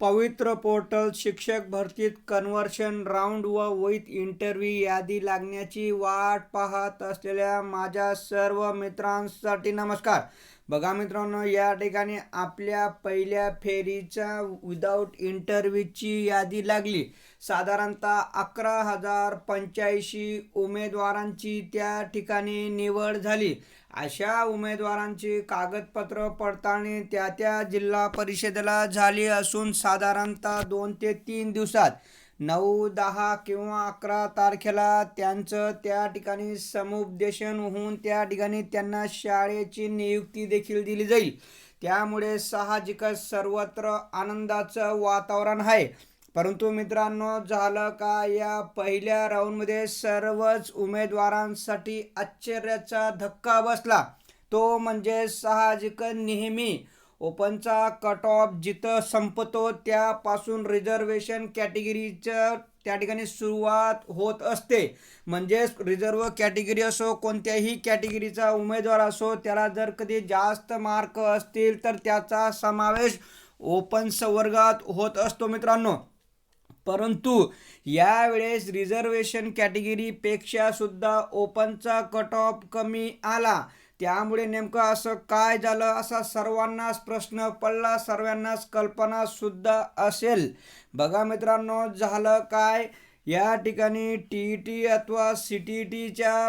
पवित्र पोर्टल शिक्षक भरतीत कन्व्हर्शन राऊंड व विथ इंटरव्ह्यू यादी लागण्याची वाट पाहत असलेल्या माझ्या सर्व मित्रांसाठी नमस्कार. बघा मित्रांनो या ठिकाणी आपल्या पहिल्या फेरीच्या विदाऊट इंटरव्ह्यूची यादी लागली. साधारणतः अकरा हजार पंच्याऐंशी उमेदवारांची त्या ठिकाणी निवड झाली. अशा उमेदवारांची कागदपत्र पडताळणी त्या त्या जिल्हा परिषदेला झाली असून साधारणतः दोन ते तीन दिवसात नऊ दहा किंवा अकरा तारखेला त्यांचं त्या ठिकाणी समुपदेशन होऊन त्या ठिकाणी त्यांना शाळेची नियुक्ती देखील दिली जाईल. त्यामुळे साहजिकच सर्वत्र आनंदाचं वातावरण आहे. परंतु मित्रांनो झालं का या पहिल्या राऊंडमध्ये सर्वच उमेदवारांसाठी आश्चर्याचा धक्का बसला. तो म्हणजे साहजिक नेहमी. ओपनचा कट ऑफ जिथं संपतो त्यापासून रिझर्वेशन कॅटेगरीचं त्या ठिकाणी सुरुवात होत असते. म्हणजेच रिझर्व कॅटेगरी असो कोणत्याही कॅटेगरीचा उमेदवार असो त्याला जर कधी जास्त मार्क असतील तर त्याचा समावेश ओपन संवर्गात होत असतो मित्रांनो. परंतु यावेळेस रिझर्वेशन कॅटेगरीपेक्षा सुद्धा ओपनचा कट ऑफ कमी आला. त्यामुळे नेमकं असं काय झालं असा सर्वांनाच प्रश्न पडला सर्वांनाच कल्पना सुद्धा असेल. बघा मित्रांनो झालं काय? या ठिकाणी टी ई टी अथवा सी टी ई टीच्या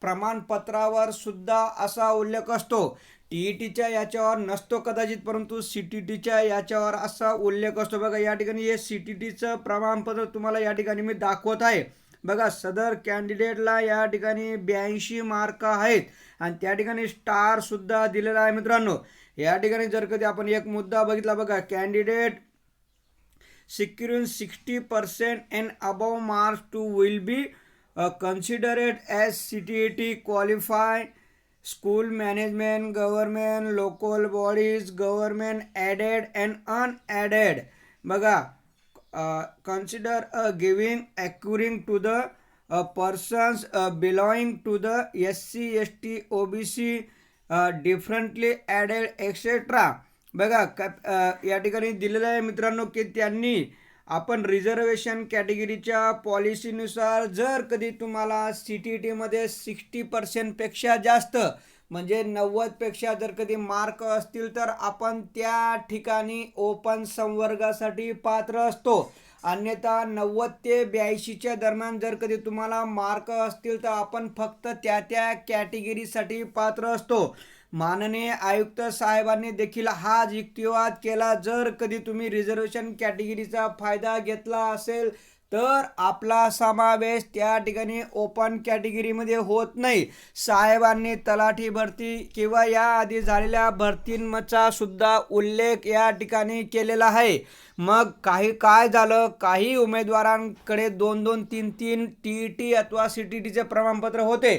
प्रमाणपत्रावर सुद्धा असा उल्लेख असतो. टी ई टीच्या याच्यावर नसतो कदाचित परंतु सी टी टीच्या याच्यावर असा उल्लेख असतो. बघा या ठिकाणी हे सी टी टीचं प्रमाणपत्र तुम्हाला या ठिकाणी मी दाखवत आहे. बघा सदर कॅन्डिडेटला या ठिकाणी ब्याऐंशी मार्क आहेत. आणि त्या ठिकाणी स्टारसुद्धा दिलेला आहे मित्रांनो. या ठिकाणी जर कधी आपण एक मुद्दा बघितला बघा candidate securing 60% and above marks to will be uh, considered as CTET qualified. School management government local bodies government aided and unaided. बघा consider a giving acquiring to the persons belonging to the S C S T O B C differently aided etcetera बघा क या ठिकाणी दिलेलं आहे मित्रांनो की त्यांनी आपण रिझर्वेशन कॅटेगरीच्या पॉलिसीनुसार जर कधी तुम्हाला सी टी टीमध्ये सिक्स्टी पर्सेंटपेक्षा जास्त म्हणजे नव्वदपेक्षा जर कधी मार्क असतील तर आपण त्या ठिकाणी ओपन संवर्गासाठी पात्र असतो. अन्यथा नव्वद ते ब्याऐंशीच्या दरम्यान जर कधी तुम्हाला मार्क असतील तर आपण फक्त त्या त्या कॅटेगरीसाठी पात्र असतो. माननीय आयुक्त साहेबांनी देखील हाच युक्तिवाद केला. जर कधी तुम्ही रिझर्वेशन कॅटेगरीचा फायदा घेतला असेल तर आपला समावेश त्या ठिकाणी ओपन कॅटेगरीमध्ये होत नाही. साहेबांनी तलाठी भरती किंवा याआधी झालेल्या भरतींचा सुद्धा उल्लेख या ठिकाणी केलेला आहे. मग काही काय झालं? काही उमेदवारांकडे दोन दोन तीन तीन टी ई टी अथवा सी टी टीचे प्रमाणपत्र होते.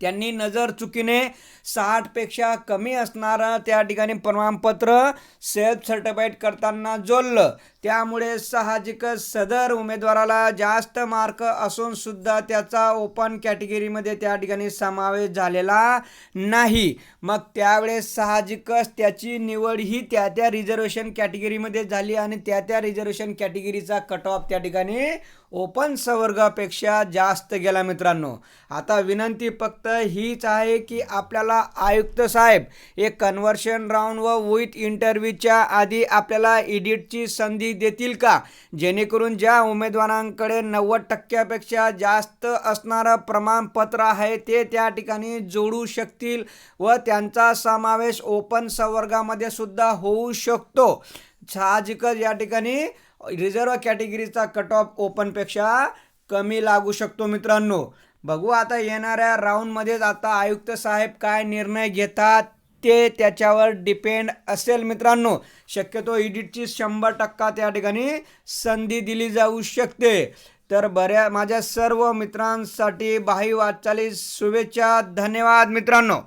त्यांनी नजर चुकीने साठपेक्षा कमी असणारं त्या ठिकाणी प्रमाणपत्र सेल्फ सर्टिफाईड करताना जोडलं. त्यामुळे साहजिकच सदर उमेदवाराला जास्त मार्क असून सुद्धा त्याचा ओपन कॅटेगरीमध्ये त्या ठिकाणी समावेश झालेला नाही. मग त्यावेळेस साहजिकच त्याची निवड ही त्या त्या रिझर्वेशन कॅटेगरीमध्ये झाली आणि त्या त्या रिझर्वेशन कॅटेगरीचा कट ऑफ त्या ठिकाणी ओपन संवर्गापेक्षा जास्त गेला मित्रांनो. आता विनंती फक्त हीच आहे की आपल्याला आयुक्त साहेब एक कन्व्हर्शन राऊंड व विथ इंटरव्ह्यूच्या आधी आपल्याला एडिटची संधी देतील का? जेणेकरून ज्या उमेदवारांकडे नव्वद टक्क्यापेक्षा जास्त असणारं प्रमाणपत्र आहे ते त्या ठिकाणी जोडू शकतील व त्यांचा समावेश ओपन संवर्गामध्ये सुद्धा होऊ शकतो. साहजिकच या ठिकाणी रिझर्व कॅटेगरीचा कट ऑफ ओपनपेक्षा कमी लागू शकतो मित्रांनो. बघू आता येणाऱ्या राऊंडमध्येच आता आयुक्त साहेब काय निर्णय घेतात ते त्याच्यावर डिपेंड असेल मित्रांनो. शक्यतो एडिटची शंभर टक्का त्या ठिकाणी संधी दिली जाऊ शकते. तर बऱ्या माझ्या सर्व मित्रांसाठी बाही वाटचाली शुभेच्छा धन्यवाद मित्रांनो.